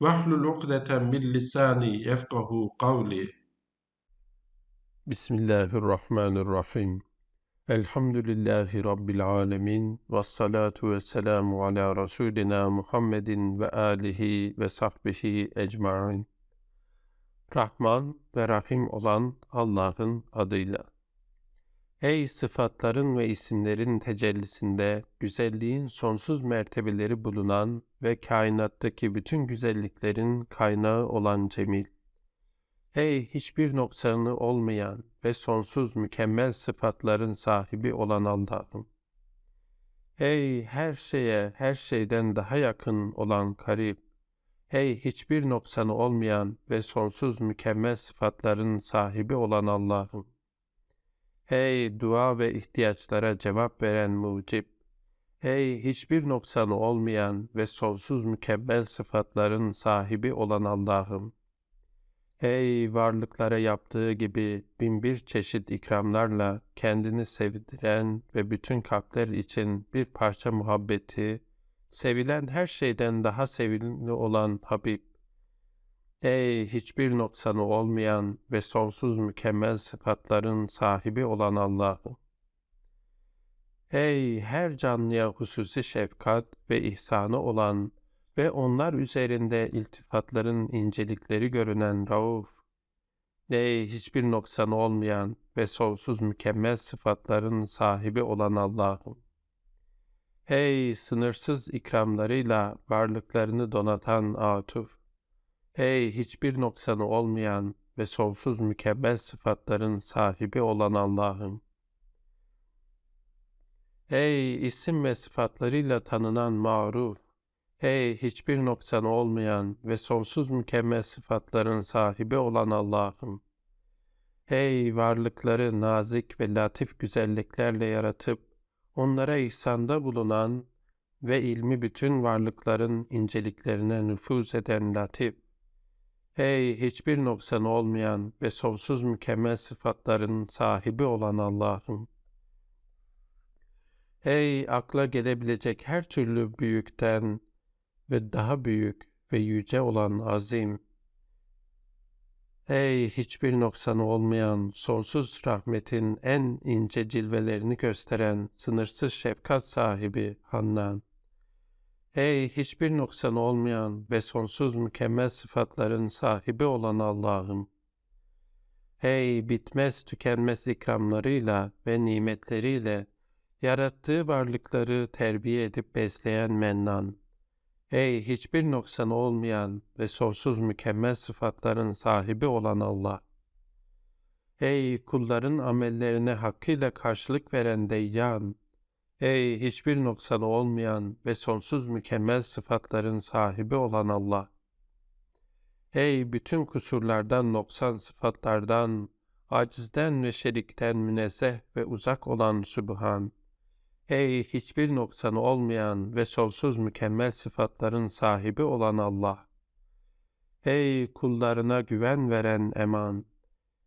Vahlul ukdeten min lisani yefkahu kavli. Bismillahirrahmanirrahim. Elhamdülillahi Rabbil alemin. Ve salatu ve selamu ala Resulina Muhammedin ve alihi ve sahbihi ecmain. Rahman ve Rahim olan Allah'ın adıyla. Ey sıfatların ve isimlerin tecellisinde güzelliğin sonsuz mertebeleri bulunan ve kainattaki bütün güzelliklerin kaynağı olan Cemil. Ey hiçbir noksanı olmayan ve sonsuz mükemmel sıfatların sahibi olan Allah'ım. Ey her şeye, her şeyden daha yakın olan Karib. Ey hiçbir noksanı olmayan ve sonsuz mükemmel sıfatların sahibi olan Allah'ım. Ey dua ve ihtiyaçlara cevap veren mucib! Ey hiçbir noksanı olmayan ve sonsuz mükemmel sıfatların sahibi olan Allah'ım! Ey varlıklara yaptığı gibi binbir çeşit ikramlarla kendini sevdiren ve bütün kalpler için bir parça muhabbeti, sevilen her şeyden daha sevimli olan Habib, Ey hiçbir noksanı olmayan ve sonsuz mükemmel sıfatların sahibi olan Allah'ım! Ey her canlıya hususi şefkat ve ihsanı olan ve onlar üzerinde iltifatların incelikleri görünen Rauf! Ey hiçbir noksanı olmayan ve sonsuz mükemmel sıfatların sahibi olan Allah'ım! Ey sınırsız ikramlarıyla varlıklarını donatan Atuf! Ey hiçbir noksanı olmayan ve sonsuz mükemmel sıfatların sahibi olan Allah'ım! Ey isim ve sıfatlarıyla tanınan maruf! Ey hiçbir noksanı olmayan ve sonsuz mükemmel sıfatların sahibi olan Allah'ım! Ey varlıkları nazik ve latif güzelliklerle yaratıp, onlara ihsanda bulunan ve ilmi bütün varlıkların inceliklerine nüfuz eden latif! Ey hiçbir noksanı olmayan ve sonsuz mükemmel sıfatların sahibi olan Allah'ım! Ey akla gelebilecek her türlü büyükten ve daha büyük ve yüce olan azim! Ey hiçbir noksanı olmayan sonsuz rahmetin en ince cilvelerini gösteren sınırsız şefkat sahibi Hannan! Ey hiçbir noksanı olmayan ve sonsuz mükemmel sıfatların sahibi olan Allah'ım! Ey bitmez tükenmez ikramlarıyla ve nimetleriyle yarattığı varlıkları terbiye edip besleyen Mennan! Ey hiçbir noksanı olmayan ve sonsuz mükemmel sıfatların sahibi olan Allah! Ey kulların amellerine hakkıyla karşılık veren Deyyan! Ey hiçbir noksanı olmayan ve sonsuz mükemmel sıfatların sahibi olan Allah! Ey bütün kusurlardan, noksan sıfatlardan, acizden ve şerikten münezzeh ve uzak olan Sübhan! Ey hiçbir noksanı olmayan ve sonsuz mükemmel sıfatların sahibi olan Allah! Ey kullarına güven veren eman!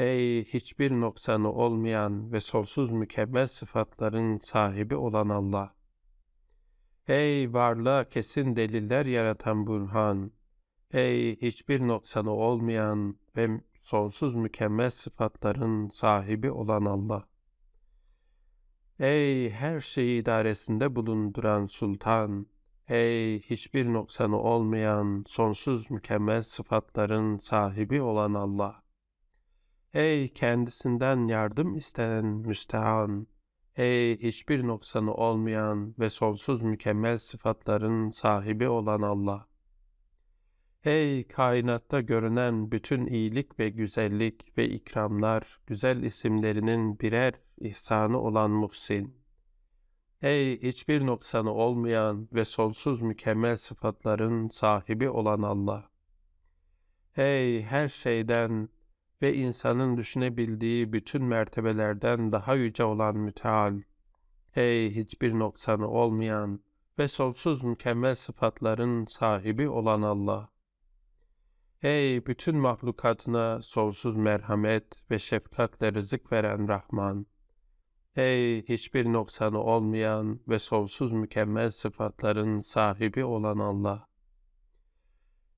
Ey hiçbir noksanı olmayan ve sonsuz mükemmel sıfatların sahibi olan Allah! Ey varlığa kesin deliller yaratan Burhan! Ey hiçbir noksanı olmayan ve sonsuz mükemmel sıfatların sahibi olan Allah! Ey her şeyi idaresinde bulunduran Sultan! Ey hiçbir noksanı olmayan sonsuz mükemmel sıfatların sahibi olan Allah! Ey kendisinden yardım istenen müstehan! Ey hiçbir noksanı olmayan ve sonsuz mükemmel sıfatların sahibi olan Allah! Ey kainatta görünen bütün iyilik ve güzellik ve ikramlar, güzel isimlerinin birer ihsanı olan Muhsin! Ey hiçbir noksanı olmayan ve sonsuz mükemmel sıfatların sahibi olan Allah! Ey her şeyden ve insanın düşünebildiği bütün mertebelerden daha yüce olan müteal. Ey hiçbir noksanı olmayan ve sonsuz mükemmel sıfatların sahibi olan Allah. Ey bütün mahlukatına sonsuz merhamet ve şefkatle rızık veren Rahman. Ey hiçbir noksanı olmayan ve sonsuz mükemmel sıfatların sahibi olan Allah.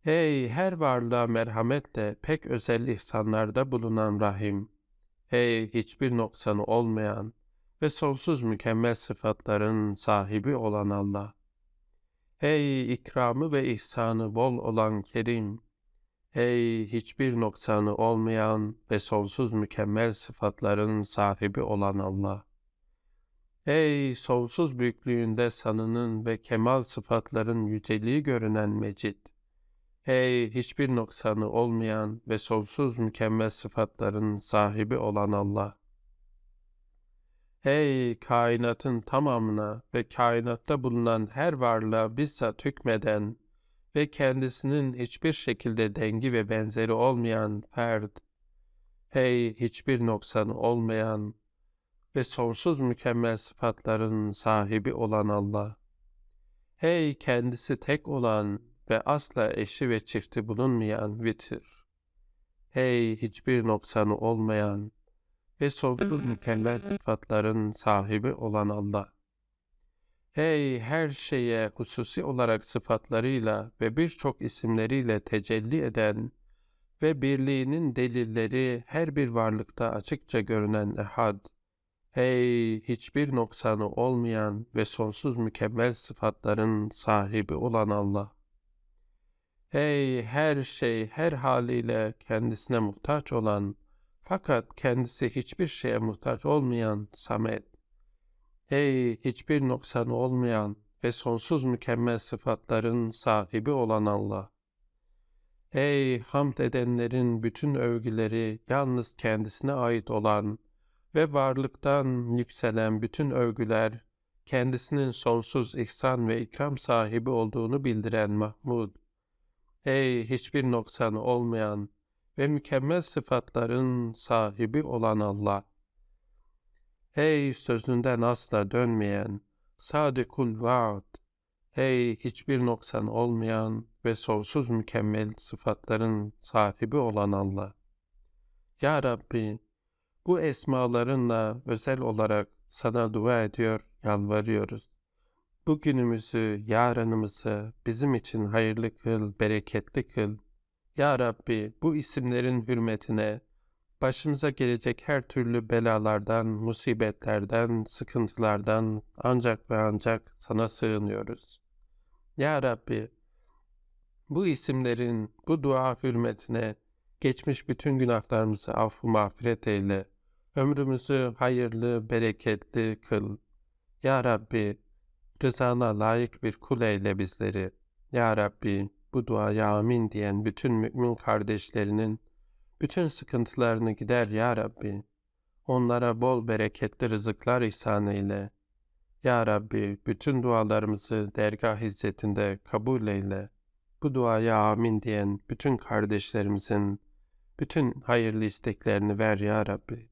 Ey her varlığa merhametle pek özel ihsanlarda bulunan Rahim. Ey hiçbir noksanı olmayan ve sonsuz mükemmel sıfatların sahibi olan Allah. Ey ikramı ve ihsanı bol olan Kerim. Ey hiçbir noksanı olmayan ve sonsuz mükemmel sıfatların sahibi olan Allah. Ey sonsuz büyüklüğünde sanının ve kemal sıfatların yüceliği görünen Mecid. Ey hiçbir noksanı olmayan ve sonsuz mükemmel sıfatların sahibi olan Allah. Ey kainatın tamamına ve kainatta bulunan her varlığa bizzat hükmeden ve kendisinin hiçbir şekilde dengi ve benzeri olmayan ferd. Hey hiçbir noksanı olmayan ve sonsuz mükemmel sıfatların sahibi olan Allah. Hey kendisi tek olan ve asla eşi ve çifti bulunmayan vitir. Hey hiçbir noksanı olmayan ve sonsuz mükemmel sıfatların sahibi olan Allah. Hey her şeye hususi olarak sıfatlarıyla ve birçok isimleriyle tecelli eden ve birliğinin delilleri her bir varlıkta açıkça görünen ehad. Hey hiçbir noksanı olmayan ve sonsuz mükemmel sıfatların sahibi olan Allah. Hey her şey her haliyle kendisine muhtaç olan fakat kendisi hiçbir şeye muhtaç olmayan Samet. Hey hiçbir noksanı olmayan ve sonsuz mükemmel sıfatların sahibi olan Allah. Ey hamd edenlerin bütün övgüleri yalnız kendisine ait olan ve varlıktan yükselen bütün övgüler kendisinin sonsuz ihsan ve ikram sahibi olduğunu bildiren Mahmud. Ey hiçbir noksanı olmayan ve mükemmel sıfatların sahibi olan Allah. Hey sözünden asla dönmeyen, sadikul vaad. Hey hiçbir noksan olmayan ve sonsuz mükemmel sıfatların sahibi olan Allah. Ya Rabbi, bu esmalarınla özel olarak sana dua ediyor, yalvarıyoruz. Bugünümüzü, yarınımızı bizim için hayırlı kıl, bereketli kıl. Ya Rabbi, bu isimlerin hürmetine başımıza gelecek her türlü belalardan, musibetlerden, sıkıntılardan ancak ve ancak sana sığınıyoruz. Ya Rabbi, bu isimlerin bu dua hürmetine geçmiş bütün günahlarımızı affı mağfiret eyle. Ömrümüzü hayırlı, bereketli kıl. Ya Rabbi, rızana layık bir kul eyle bizleri. Ya Rabbi, bu duaya amin diyen bütün mümin kardeşlerinin bütün sıkıntılarını gider ya Rabbi. Onlara bol bereketli rızıklar ihsan eyle. Ya Rabbi bütün dualarımızı dergah izzetinde kabul eyle. Bu duaya amin diyen bütün kardeşlerimizin bütün hayırlı isteklerini ver ya Rabbi.